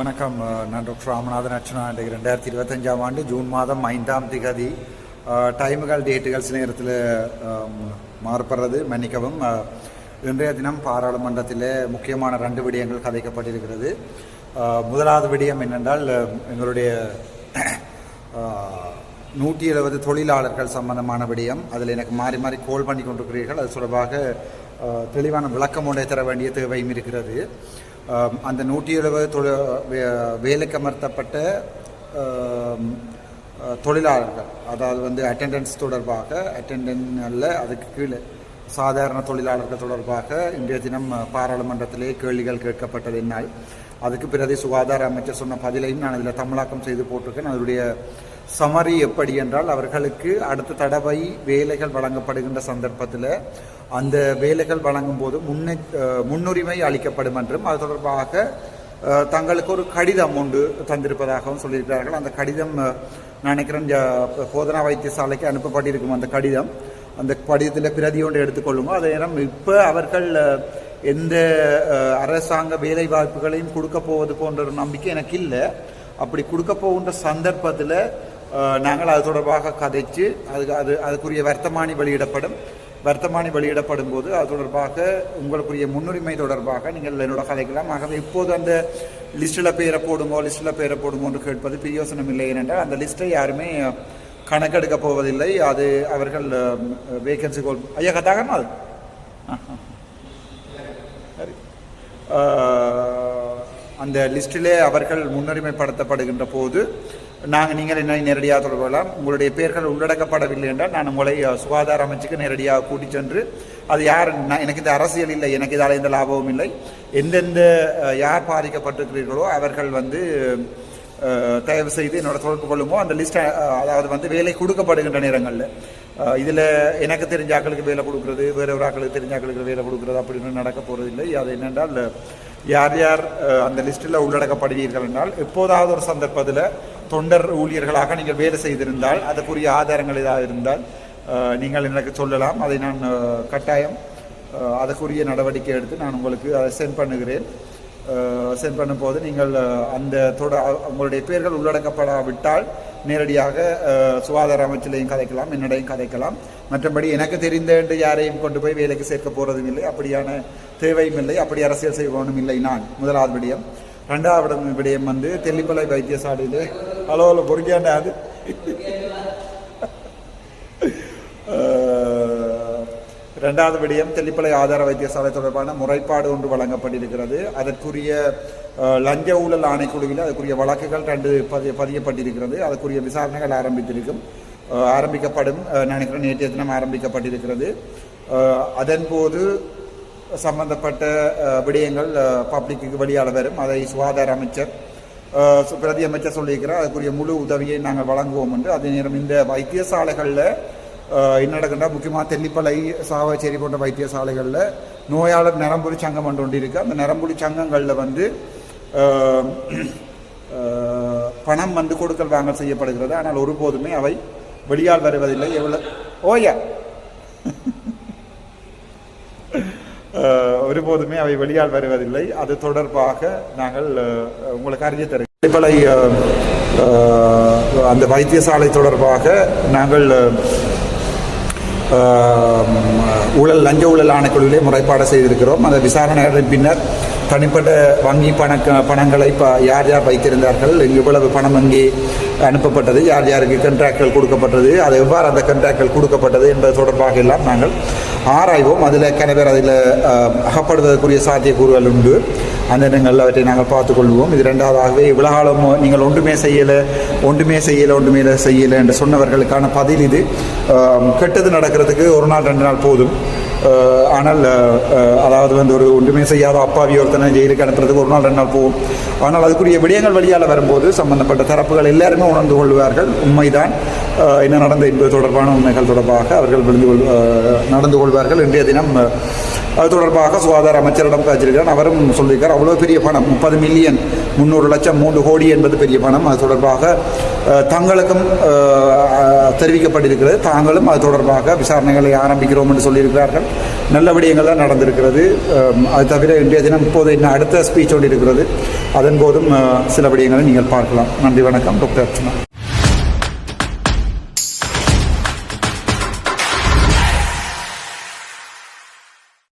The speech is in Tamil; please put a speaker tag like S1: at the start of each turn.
S1: வணக்கம் நான் டாக்டர் ராமநாதன் அர்ச்சனா இன்றைக்கு ரெண்டாயிரத்தி இருபத்தஞ்சாம் ஆண்டு ஜூன் மாதம் ஐந்தாம் திகதி. டைமுகள் டேட்டுகள் சில நேரத்தில் மாறுபடுறது மன்னிக்கவும். இன்றைய தினம் பாராளுமன்றத்தில் முக்கியமான ரெண்டு விடயங்கள் கதைக்கப்பட்டிருக்கிறது. முதலாவது விடயம் என்னென்றால் எங்களுடைய நூற்றி எழுபது தொழிலாளர்கள் சம்பந்தமான விடயம். அதில் எனக்கு மாறி மாறி கோல் பண்ணி கொண்டிருக்கிறீர்கள். அது தொடர்பாக தெளிவான விளக்கம் ஒன்றை தர வேண்டிய தேவையும் இருக்கிறது. அந்த நூற்றி எழுபது தொழில் வே- வேலைக்கு அமர்த்தப்பட்ட தொழிலாளர்கள் அதாவது வந்து அட்டெண்டன்ஸ் தொடர்பாக அட்டெண்டன்ட் அல்ல அதுக்கு கீழே சாதாரண தொழிலாளர்கள் தொடர்பாக இன்றைய தினம் பாராளுமன்றத்திலே கேள்விகள் கேட்கப்பட்டது என்னால். அதுக்கு பிரதி சுகாதார அமைச்சர் சொன்ன பதிலையும் நான் அதில் தமிழாக்கம் செய்து போட்டிருக்கேன். அதனுடைய சமரி எப்படி என்றால் அவர்களுக்கு அடுத்த தடவை வேலைகள் வழங்கப்படுகின்ற சந்தர்ப்பத்தில் அந்த வேலைகள் வழங்கும் போது முன்னே முன்னுரிமை அளிக்கப்படும் என்றும் அது தொடர்பாக தங்களுக்கு ஒரு கடிதம் ஒன்று தந்திருப்பதாகவும் சொல்லியிருக்கிறார்கள். அந்த கடிதம் நான் நினைக்கிறேன் ஜ- போதனா வைத்தியசாலைக்கு அனுப்பப்பட்டிருக்கும் அந்த கடிதம். அந்த படிதத்தில் பிரதி ஒன்று எடுத்துக்கொள்ளுமோ அதே நேரம் இப்போ அவர்கள் எந்த அரசாங்க வேலை வாய்ப்புகளையும் கொடுக்க போவது போன்ற ஒரு நம்பிக்கை எனக்கு இல்லை. அப்படி கொடுக்க போகின்ற சந்தர்ப்பத்தில் நாங்கள் அது தொடர்பாக கதைச்சு அதுக்கு அது அதுக்குரிய வர்த்தமானி வெளியிடப்படும். வர்த்தமானி வெளியிடப்படும் போது அது தொடர்பாக உங்களுக்குரிய முன்னுரிமை தொடர்பாக நீங்கள் என்னோட கதைக்கலாம். ஆகவே இப்போது அந்த லிஸ்ட்டில் பேரை போடுங்கோ லிஸ்ட்டில் பேரை போடுங்கோன்னு கேட்பது பிரயோசனம் இல்லை ஏனென்றால் அந்த லிஸ்ட்டை யாருமே கணக்கெடுக்க போவதில்லை. அது அவர்கள் வேகன்சி கோல் ஐயா கத்தாகமா அது? சரி. அந்த லிஸ்ட்டிலே அவர்கள் முன்னுரிமைப்படுத்தப்படுகின்ற போது நாங்கள் நீங்கள் என்ன நேரடியாக தொடர்பு கொள்ளலாம்? உங்களுடைய பெயர்கள் உள்ளடக்கப்படவில்லை என்றால் நான் உங்களை சுகாதார அமைச்சுக்கு நேரடியாக கூட்டி சென்று அது யார் நான் எனக்கு இந்த அரசியல் இல்லை எனக்கு இதால் எந்த லாபமும் இல்லை. எந்தெந்த யார் பாதிக்கப்பட்டிருக்கிறீர்களோ அவர்கள் வந்து தயவு செய்து என்னோட தொடர்பு கொள்ளுமோ? அந்த லிஸ்ட் அதாவது வந்து வேலை கொடுக்கப்படுகின்ற நேரங்களில் இதில் எனக்கு தெரிஞ்ச ஆக்களுக்கு வேலை கொடுக்குறது வேற ஒரு ஆக்களுக்கு தெரிஞ்ச ஆக்களுக்கு வேலை கொடுக்குறது அப்படின்னு நடக்க போகிறதில்லை அது என்னென்றால் யார் யார் அந்த லிஸ்ட்டில் உள்ளடக்கப்படுவீர்கள் என்றால் எப்போதாவது ஒரு சந்தர்ப்பத்தில் தொண்டர் ஊழியர்களாக நீங்கள் வேலை செய்திருந்தால் அதுக்குரிய ஆதாரங்கள் ஏதாவது இருந்தால் நீங்கள் எனக்கு சொல்லலாம். அதை நான் கட்டாயம் அதற்குரிய அதுக்குரிய நடவடிக்கை எடுத்து நான் உங்களுக்கு அதை சென்ட் பண்ணுகிறேன். சென்ட் பண்ணும்போது நீங்கள் அந்த தொட உங்களுடைய பேர்கள் உள்ளடக்கப்படாவிட்டால் நேரடியாக சுகாதார அமைச்சரையும் கதைக்கலாம் என்னடையும் கதைக்கலாம். மற்றபடி எனக்கு தெரிந்த என்று யாரையும் கொண்டு போய் வேலைக்கு சேர்க்க போகிறதும் இல்லை. அப்படியான தேவையும் இல்லை. அப்படி அரசியல் செய்வோனும் இல்லை நான். முதலாவது விடயம். ரெண்டாவது விடயம் வந்து தெல்லிப்பளை வைத்தியசாலையில் ஹலோ ஹலோ பொறுக்கியாண்டா அது? ரெண்டாவது விடயம் தெல்லிப்பளை ஆதார வைத்தியசாலை தொடர்பான முறைப்பாடு ஒன்று வழங்கப்பட்டிருக்கிறது. அதற்குரிய லஞ்ச ஊழல் ஆணைக்குழுவில் அதற்குரிய வழக்குகள் ரெண்டு பதிய பதியப்பட்டிருக்கிறது. அதற்குரிய விசாரணைகள் ஆரம்பித்திருக்கும் ஆரம்பிக்கப்படும் நினைக்கிறேன் நேற்றைய தினம் ஆரம்பிக்கப்பட்டிருக்கிறது. அதன்போது சம்பந்தப்பட்ட விடயங்கள் பப்ளிக்கு வெளியால் வரும். அதை சுகாதார அமைச்சர் சு- பிரதி அமைச்சர் சொல்லியிருக்கிறார். அதுக்குரிய முழு உதவியை நாங்கள் வழங்குவோம் என்று. அதே நேரம் இந்த வைத்தியசாலைகளில் அஹ், என்ன முக்கியமாக தெல்லிப்பளை சாவச்சேரி போன்ற வைத்தியசாலைகளில் நோயாளர் நரம்புலி சங்கம் ஒன்று ஒன்று இருக்குது அந்த நரம்புலி சங்கங்களில் வந்து பணம் வந்து கொடுக்கல் வாங்கல் செய்யப்படுகிறது. ஆனால் ஒருபோதுமே அவை வெளியால் வருவதில்லை. எவ்வளோ ஓயா ஒருபோதுமே அவை வெளியால் வருவதில்லை. அது தொடர்பாக நாங்கள் உங்களுக்கு அறிய தருகிறோம் தெல்லிப்பளை, அந்த வைத்தியசாலை தொடர்பாக நாங்கள் ஊழல் லஞ்ச ஊழல் ஆணைக்குழுவிலே முறைப்பாடு செய்திருக்கிறோம். அந்த விசாரணைகளின் பின்னர் தனிப்பட்ட வங்கி பணக்க பணங்களை இப்போ யார் யார் வைத்திருந்தார்கள்? இவ்வளவு பணம் அங்கே அனுப்பப்பட்டது. யார் யாருக்கு கண்ட்ராக்ட்கள் கொடுக்கப்பட்டது? அது எவ்வாறு அந்த கண்ட்ராக்ட்கள் கொடுக்கப்பட்டது என்பது தொடர்பாக எல்லாம் நாங்கள் ஆராய்வோம். அதில் கணவர் அதில் அகப்படுவதற்குரிய சாத்தியக்கூறுகள் உண்டு. அந்த இடங்களில் அவற்றை நாங்கள் பார்த்துக்கொள்வோம் இது ரெண்டாவதாகவே இவ்வளோ காலம் நீங்கள் ஒன்றுமே செய்யலை ஒன்றுமே செய்யலை ஒன்றுமே செய்யலை என்று சொன்னவர்களுக்கான பதில் இது. கெட்டது கெட்டது பார்க்குறதுக்கு ஒரு நாள் ரெண்டு நாள் போதும். ஆனால் அதாவது வந்து ஒரு ஒன்றுமே செய்யாத அப்பாவி ஒருத்தனை ஜெயிலுக்கு அனுப்புறதுக்கு ஒரு நாள் ரெண்டு நாள் போகும். ஆனால் அதுக்குரிய விடயங்கள் வழியால் வரும்போது சம்பந்தப்பட்ட தரப்புகள் எல்லாருமே உணர்ந்து கொள்வார்கள். உண்மைதான். என்ன நடந்த என்பது தொடர்பான உண்மைகள் தொடர்பாக அவர்கள் விழுந்து கொள் நடந்து கொள்வார்கள். இன்றைய தினம் அது தொடர்பாக சுகாதார அமைச்சரிடம் பேச்சிருக்கிறார் அவரும் சொல்லியிருக்கார் அவ்வளோ பெரிய பணம் முப்பது மில்லியன் முந்நூறு லட்சம் மூன்று கோடி என்பது பெரிய பணம். அது தொடர்பாக தங்களுக்கும் தெரிவிக்கப்பட்டிருக்கிறது. தாங்களும் அது தொடர்பாக விசாரணைகளை ஆரம்பிக்கிறோம் என்று சொல்லியிருக்கிறார்கள். நல்ல விடயங்கள் தான் நடந்திருக்கிறது. அது தவிர இன்றைய தினம் இப்போது இன்னும் அடுத்த ஸ்பீச் ஒன்று இருக்கிறது அதன் போதும் சில விடயங்களை நீங்கள் பார்க்கலாம். நன்றி வணக்கம். டாக்டர் அர்ச்சனா